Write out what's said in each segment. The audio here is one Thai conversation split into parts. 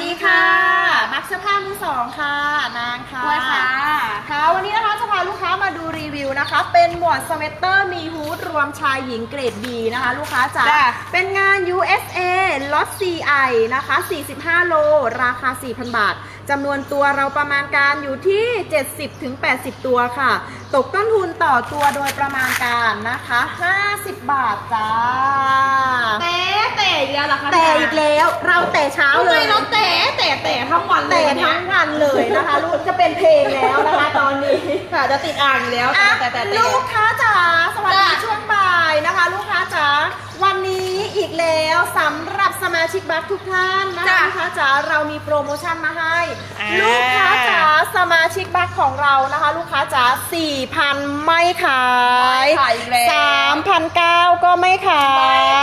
ดีค่ะ มักเสื้อผ้ามือสองค่ะ นางค่ะด้วยค่ะ ค่ะ วันนี้นะคะจะพาลูกค้ามาดูรีวิวนะคะ เป็นหมวดสเวตเตอร์มีฮูดรวมชายหญิงเกรด B นะคะ ลูกค้าจ๋าจ้ะเป็นงาน USA ล็อต CI นะคะ 45 โล ราคา 4,000 บาทจำนวนตัวเราประมาณการอยู่ที่ 70-80 ตัวค่ะ ตกต้นทุนต่อตัวโดยประมาณการนะคะ 50 บาทจ้าแต่แต่อีกแล้วเหรอคะแต่อีกแล้วเราแต่เช้าทำเลไมยเราแต่แต่แต่ทั้งวันเลแต่ยเนี่ยทั้งวันเลยนะคะลูกจะเป็นเพลงแล้วนะคะตอนนี้ ค่ะจะติดอ่างอยู่แล้วอะแต่แต่แต่ ลูกค้าจ๋าสวัสดีจ้ะช่วงบ่ายนะคะ ลูกค้าจ๋าวันนี้อีกแล้วสำหรับสมาชิกบัคทุกท่านนะคะจ้ะลูกค้าจ๋าเรามีโปรโมชั่นมาให้ อ่า ลูกค้าจ๋าสมาชิกบัคของเรานะคะ ลูกค้าจ๋า4,000 ไม่ขายไม่ขายอีกแล้ว3,900ก็ไม่ขา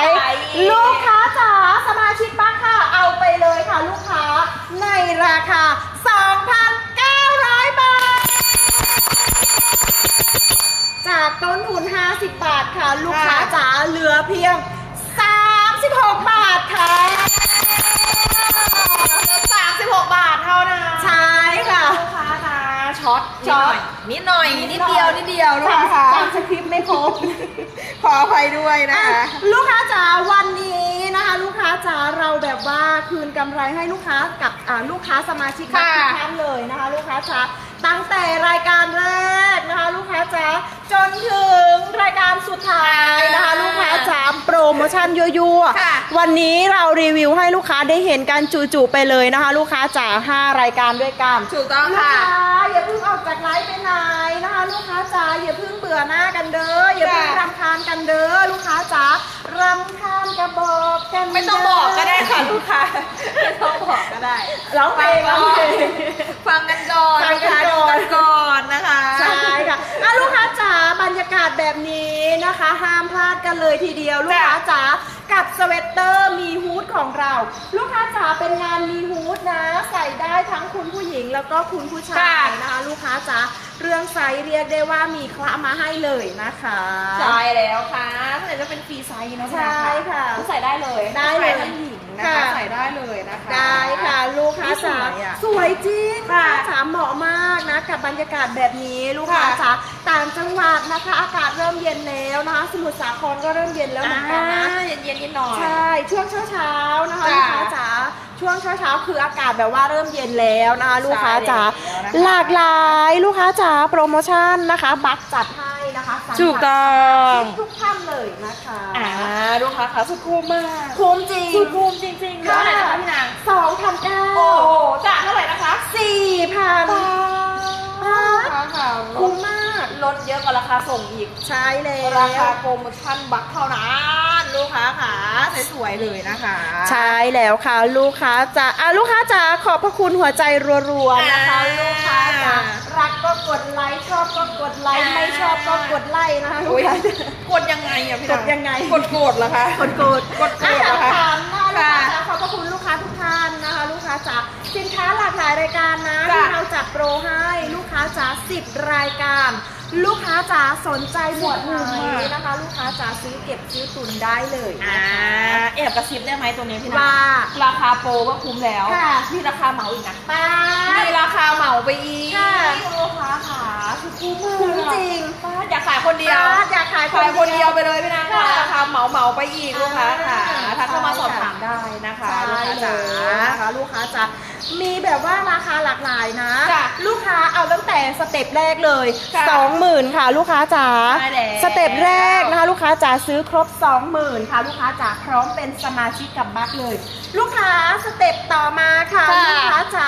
ย ไม่ขายอีก ลูกค้าจ๋าสมาชิกบัคค่ะเอาไปเลยค่ะ ลูกค้าในราคา2,900บาท จาก ต้นทุน 50 บาทค่ะ ลูกค้าค่ะจ๋าเหลือเพียง 36 บาทค่ะสามสิบหกบาทเท่านั้นใช่ค่ะ ลูกค้าจ้าช็อตช็อตนิดหน่อยนิดเดียวนิดเดียวลูกค้าค่ะตามสคริปต์ไม่ครบ ขออภัยด้วยนะอะคะ ลูกค้าจ๋าวันนี้นะคะ ลูกค้าจ๋าเราแบบว่าคืนกำไรให้ลูกค้ากับอ่าลูกค้าสมาชิกทุค่ะกท่านเลยนะคะ ลูกค้าจ๋าตั้งแต่รายการแรกนะคะ ลูกค้าจ๋า จนถึงรายการสุดท้ายนะคะลูกค้าจ๋าโปรโมชั่นยั่วค่ะ ๆวันนี้เรารีวิวให้ลูกค้าได้เห็นกันจู่ๆไปเลยนะคะ ลูกค้าจ๋า5รายการด้วยกัน ถูกต้องลูกค่ะ ค้าอย่าเพิ่งออกจากไลฟ์ไปไหนนะคะ ลูกค้าจ๋าอย่าเพิ่งเบื่อหน้ากันเด้ออย่าเพิ่งจ้ะ รำคาญกันเด้อลูกค้าจ๋ารำคาญกระบอกกันไม่ต้องบอกก็ได้ค่ะลูกค้าไม่ต้องบอกก็ได้ร้องเพลงร้องเพลง ฟังกันก่อนฟังกันก่อนลูค้าดูก่อนนะคะ ใช่ค่ะ อะลูกค้าจ๋าบรรยากาศแบบนี้นะคะ ห้ามพลาดกันเลยทีเดียวลูกค้าจ๋ากับสเวตเตอร์มีฮูดของเรา ลูกค้าจ๋าเป็นงานมีฮูดนะ ใส่ได้ทั้งคุณผู้หญิงแล้วก็คุณผู้ชายนะคะ ลูกค้าจ๋าเรื่องไซส์เรียกได้ว่ามีคละมาให้เลยนะคะใช่แล้วค่ะส่วนใหญ่จะ เป็นฟรีไซส์เนอะใช่ค่ะ ใส่ได้เลยได้เลยทั้งหญิงนะค่ะคะใส่ได้เลยนะคะ ได้ค่ะ ลูกค้าจ๋าสวยอะสวยจริงค่ะลูกค้าจ๋าเหมาะมากนะกับบรรยากาศแบบนี้ลูกค้าค่ะจ๋าต่างจังหวัดนะคะ อากาศเริ่มเย็นแล้วนะคะ สมุทรสาครก็เริ่มเย็นแล้วเหมือนกันนะอ่าเย็นๆนิดหน่อยใช่ช่วงเช้าเช้าๆนะคะจ้ะลูกค้าจ๋าช่วงเช้าเช้าๆคืออากาศแบบว่าเริ่มเย็นแล้วนะคะลูกค้าจ๋าใช่แล้วนะคะหลากหลายลูกค้าจ๋าโปรโมชั่นนะคะ บัคจัดให้ นะคะสำหรับถูกต้องทุกท่านเลยนะคะอ่าลูกค้าขาสุดคุ้มมากคุ้มจริงสุดคุ้มจริงๆเท่าไหร่นะคะพี่นางสองพันเก้าโอ้โหจากเท่าไหร่นะคะสี่พันราคาลคุ้ดมมากลดเยอะกว่าราคาส่งอีกใช่แล้วราคาโปรโมชั่นบัคเท่านั้นลูกค้าขาสวยๆเลยนะคะ ใช่แล้วค่ะลูกค้าจ๋าอะลูกค้าจ๋าขอบพระคุณหัวใจรัวๆนะคะอ่าลูกค้าจ๋ารักก็กดไลค์ชอบก็กดไลค์ อ่าไม่ชอบก็กดไลค์นะคะลูอุ๊กยค้ากดยังไงอะพี่กดยังไง กดโกรธเหรอคะกดกดกดกดเหรอคะถามนะคะลูกค้าค่ะจ๋าขอบพระคุณลูกค้าทุกท่านนะคะ ลูกค้าจ๋าสินค้าหลากหลายรายการนะจ้ะที่เราจัดโปรให้ลูกค้าจ๋า10รายการ ลูกค้าจ๋าสนใจหมวดไหนนะคะ ลูกค้าจ๋าซื้อเก็บซื้อตุนได้เลยอ่านะคะแอบกระซิบได้ไหมตัวนี้พี่นาว่าราคาโปรก็คุ้มแล้วค่ะมีราคาเหมาอีกนะป้ามีราคาเหมาไปอีกค่ะลูกค้าขา คือคุ้มมากคุ้มจริงป้าอยากขายคนเดียวป้าอยากขายขายคนเดียวไปเลยพี่นางค่ะราคาเหมาเหมาไปอีกลูกค้าค่ะอ่าทักเข้ามาสอบใช่ค่ะถามได้นะคะใช่ลูกค้าเลจ๋ายนะคะลูกค้าจ๋ามีแบบว่าราคาหลากหลายนะจ้ะลูกค้าเอาตั้งแต่สเต็ปแรกเลยค่ะ20,000ค่ะ ลูกค้าจ๋าใช่แล้วสเต็ปแรกนะคะ ลูกค้าจ๋าซื้อครบ20,000ค่ะ ลูกค้าจ๋าพร้อมเป็นสมาชิกกับบัคเลย ลูกค้าสเต็ปต่อมาค่ะค่ะลูกค้าจ๋า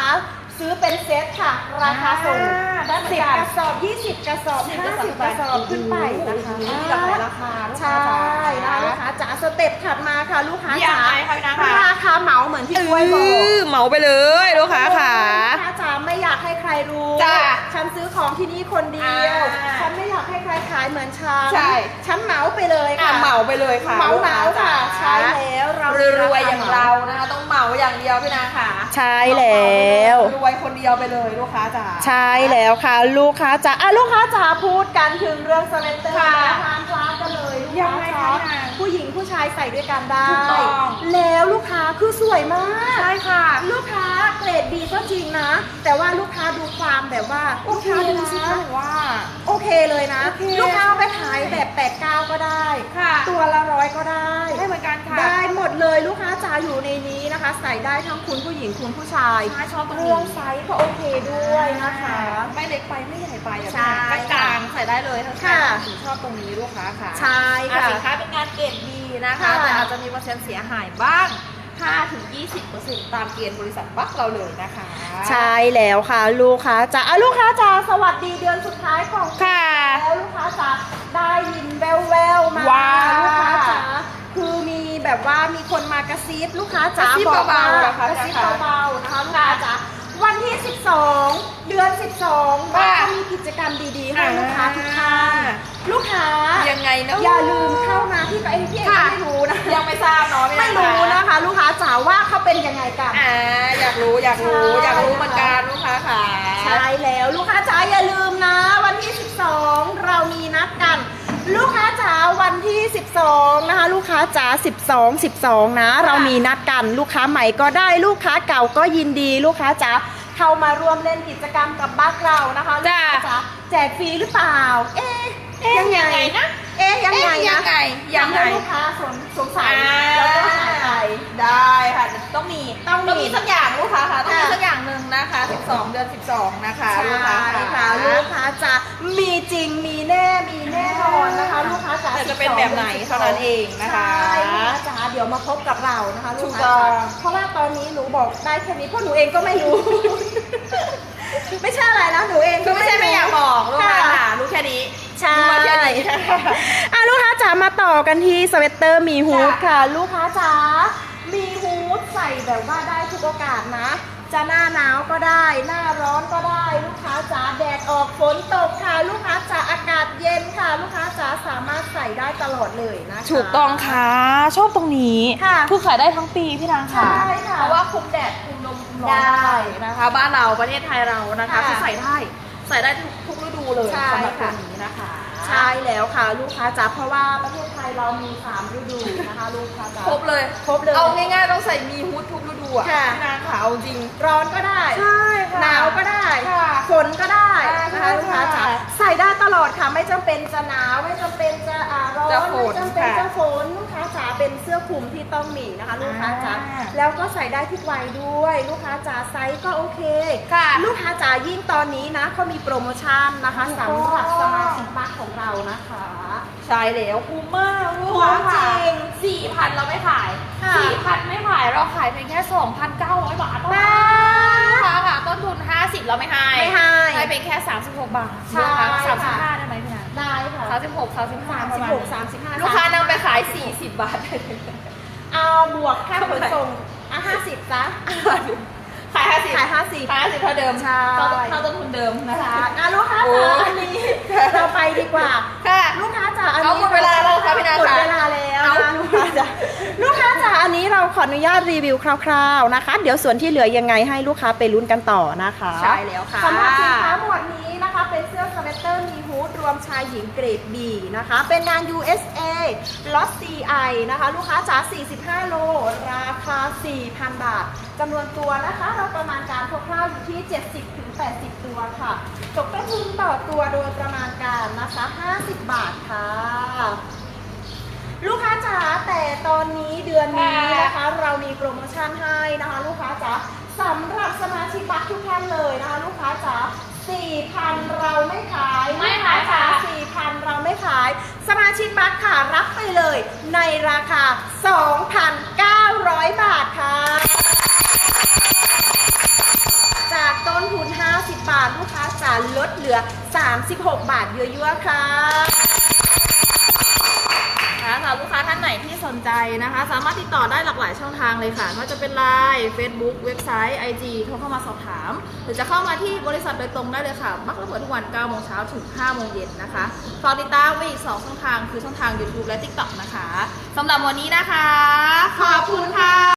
ซื้อเป็นเซตค่ะ ราคาส่งอ่าได้เหมือนสิบกันกระสอบ 20 กระสอบสิบ50กระสอบขึ้นไปนะคะโอ้โหมีหลากหลายราคาลูกใช่ค้าจ๋านะคะลูกค้าจ๋าสเต็ปถัดมาค่ะลูกค้าอย่าจ๋างไรคะพี่นางคะราคาเหมาเหมือนที่กล้วยบอกเหมาไปเลยลูกค้าขาลูกค้าจ๋า ของที่นี่คนเดียว อ่าฉันไม่อยากให้ใครขายเหมือนฉัน ใช่ ฉันเหมาไปเลยอะค่ะเหมาไปเลยค่ะเหมาเหมาลูกค่ะจ๋าใช่แล้วเรารวยๆอย่างเรานะคะต้องเหมาอย่างเดียวพี่นางค่ะใช่แล้ว รวยคนเดียวไปเลยลูกค้าจ๋า ใช่แล้วค่ะ ลูกค้าจ๋าอะลูกค้าจ๋าพูดกันถึงเรื่องสเวตเตอร์ค่ะทานคลาสกันเล ยลูกลูกยังค้าไงจ๋าคะพี่นางผู้หญิงผู้ชายใส่ด้วยกันได้ ถูกต้องแล้วลูกค้าคือสวยมากใช่ค่ะ ลูกค้าเกรดดีก็จริงนะ แต่ว่าลูกค้าดูความแบบว่าโอลูกเคค้าดูนะสิคะว่า โอเคเลยนะโอเคลูกค้าเอาไปขายแบบแปดเก้าก็ได้ค่ะตัวละร้อยก็ได้ได้เหมือนกันค่ะได้หมดเลยลูกค้าจ๋าอยู่ในนี้นะคะ ใส่ได้ทั้งคุณผู้หญิงคุณผู้ชายใช่ชอบตรงเรื่นี้องไซส์ก็โอเคด้วยนะคะไม่เล็กไปไม่ใหญ่ไปอะใช่กลางๆใส่ได้เลยทั้งค่ะถึงชอบตรงนี้ลูกค้าค่ะใช่อะค่ะ สินค้าเป็นงานเกรดดีนะคะ ค่ะ แต่อาจจะมีเปอร์เซ็นต์เสียหายบ้าง 5-20%ตามเกณฑ์บริษัทบัคเราเลยนะคะ ใช่แล้วค่ะ ลูกค้าจ๋าอะลูกค้าจ๋าสวัสดีเดือนสุดท้ายของ ค่ะ แล้วลูกค้าจ๋าได้ยินแววๆมาว้าวลูกค้าจ๋าคือมีแบบว่ามีคนมากระซิบลูกค้าจ๋ากระซิบบอกว่าเบาๆเหรอคะกระซิบจ๊ะคะเบาๆนะคะลูกค้าจ๋าวันที่ 12 เดือน 12บ้าค่ะนมีกิจกรรมดีๆให้อ่าลูกค้าทุกท่าน ลูกค้ายังไงนะอย่าลืมเข้ามาที่ตัวเองที่เองค่ะไม่รู้นะยังไม่ทราบเนาะไม่รู้นะคะ ลูกค้าจ๋าว่าเขาเป็นยังไงกันอ่าอยากรู้อยากรู้ใช่อยากรู้เหมือนกันลูกค้าค่ะใช่แล้วลูกค้าจ๋าอย่าลืมนะ วันที่ 12 เรามีนัดกัน ลูกค้าจ๋าวันที่ 12 นะคะ ลูกค้าจ๋า12 12 นะ เรามีนัดกันลูกค้าใหม่ก็ได้ลูกค้าเก่าก็ยินดีลูกค้าจ๋าเข้ามาร่วมเล่นกิจกรรมกับบัคเรานะคะลูกจ้าค้าจ๋าแจกฟรีหรือเปล่า เอ๊ะ เอ๊ะยังไงนะ เอ๊ะยังไงเอ๊ะยันะงไงยังไงทำให้ลูกค้าสงสงสัยอ่าแล้วก็หายไปได้ค่ะต้องมีต้องมีสักอย่างลูกค้าค่ะต้องมีค่ะสักอย่างหนึ่งนะคะ 12 เดือน 12 นะคะใช่ลูกค้าค่ะลูกค้าจะมีจริงมีแน่มีแน่นอนนะคะ ลูกค้าจ๋าแต่จะเป็นแบบไหนเท่านั้นเองนะคะใช่ลูกค้าจ๋าเดี๋ยวมาพบกับเรานะคะลูถูกกค้าต้อจ๋างเพราะว่าตอนนี้หนูบอกได้แค่นี้เพราะหนูเองก็ไม่รู้ ไม่ใช่อะไรนะหนูเองคือไม่ใช่ไม่อยากบอกลูกค้าค่ะรู้แค่นี้ ใช่รู้แค่นี้นะคะอะลูกค้าจ๋ามาต่อกันที่สเวตเตอร์มีฮูดค่ะ ลูกค้าจ๋ามีฮูดใส่แบบว่าได้ทุกโอกาสนะ จะหน้าหนาวก็ได้ หน้าร้อนก็ได้ ลูกค้าจ๋าแดดออกฝนตกค่ะ ลูกค้าจ๋าอากาศเย็นค่ะ ลูกค้าจ๋าสามารถใส่ได้ตลอดเลยนะคะถูกต้องค่ะ ชอบตรงนี้ค่ะคือขายได้ทั้งปีพี่นางค่ะใช่ค่ะเพราะว่าคุมแดดคุมลมคุมร้อนได้นะคะ บ้านเราประเทศไทยเรานะคะค่ะคือใส่ได้ ใส่ได้ทุกทุกฤดูเลยใช่สำหรับตัค่ะวนี้นะคะ ใช่แล้วค่ะ ลูกค้าจ๋าเพราะว่าประเทศไทยเรามีสามฤดูนะคะลูกค้าจ๋า ครบเลย ครบเลย เอาง่ายๆต้องใส่มีฮูดทุกฤดูอะค่ะ พี่นางค่ะเอาจริง ร้อนก็ได้ ใช่ค่ะ หนาวก็ได้ ค่ะฝนก็ได้อ่านะคะใช่ลูกค้าจ๋าค่ะใส่ได้ตลอด ค่ะ ไม่จำเป็นจะหนาวไม่จำเป็นจะร้อนไม่จำเป็นจะฝนลูกค้าจ๋าเป็นเสื้อคลุมที่ต้องมีนะคะ ลูกค้าจ๋าแล้วก็ใส่ได้ทุกวัยด้วย ลูกค้าจ๋าไซส์ก็โอเค ค่ะ ลูกค้าจ๋ายิ่งตอนนี้นะเขามีโปรโมชั่นนะคะสำหรับสมาชิกบัคของเรานะคะใช่แล้วคุ้มมากลูกค้มจค่ริง สี่พันเราไม่ขายสี่พันไม่ขายเราขายเพียงแค่สองพันเก้าร้อยบาทเท่นั้นนะคะค่ต้นทุนห้าสิบเราไม่ให้ไม่ให้ ให้เพียแค่สามสิบหกบาทใช่นะคะสามสิบห้า 36 35 36 35 ลูกค้านำไปขาย 40 บาท เอาบวกค่าขนส่งอะ50ซะขาย 50 ขาย 50 ขาย 50 เท่าเดิมใช่เท่าต้นทุนเดิมนะคะอะลูกค้าจ๋าอันนี้เราไปดีกว่าค่ะลูกค้าจ๋าอันนี้หมดเวลาแล้วค่ะพี่นาจ๋าหมดเวลาแล้วลูกค้าจ๋าลูกค้าจ๋าอันนี้เราขออนุญาตรีวิวคร่าวๆนะคะ เดี๋ยวส่วนที่เหลือยังไงให้ลูกค้าไปลุ้นกันต่อนะคะ ใช่แล้วค่ะสำหรับสินค้าหมวดนี้นะคะ เป็นเสื้อสเวตเตอร์มีฮูดรวมชายหญิงเกรด B นะคะ เป็นงาน USA ล็อต CI นะคะ ลูกค้าจ๋า45 โล ราคา 4,000 บาทจำนวนตัวนะคะ เราประมาณการคร่าวๆอยู่ที่ 70-80 ตัวค่ะตกต้นทุนต่อตัวโดยประมาณการนะคะ 50 บาทค่ะลูกค้าจ๋าแต่ตอนนี้เดือนนี้นะคะ เรามีโปรโมชั่นให้นะคะ ลูกค้าจ๋าสำหรับสมาชิกบัคทุกท่านเลยนะคะ ลูกค้าจ๋า 4,000เราไม่ขายไม่ขายค่ะ4,000เราไม่ขาย สมาชิกบัคค่ะรับไปเลยในราคา 2,900 บาทค่ะ จากต้นทุน 50 บาท ลูกค้าจ๋าลดเหลือ 36 บาทเยอะๆค่ะค่ะสำหรับลูกค้าท่านไหนที่สนใจนะคะ สามารถติดต่อได้หลากหลายช่องทางเลยค่ะไม่ว่าจะเป็นไลน์ Facebook เว็บไซต์ IG โทรเข้ามาสอบถาม หรือจะเข้ามาที่บริษัทโดยตรงได้เลยค่ะมักจะเปิดทุกวัน9โมงเช้าถึง5โมงเย็นนะคะฝากติดตามไว้อีก 2 ช่องทางคือช่องทาง YouTube และ TikTok นะคะสำหรับวันนี้นะคะ ขอบคุณค่ะ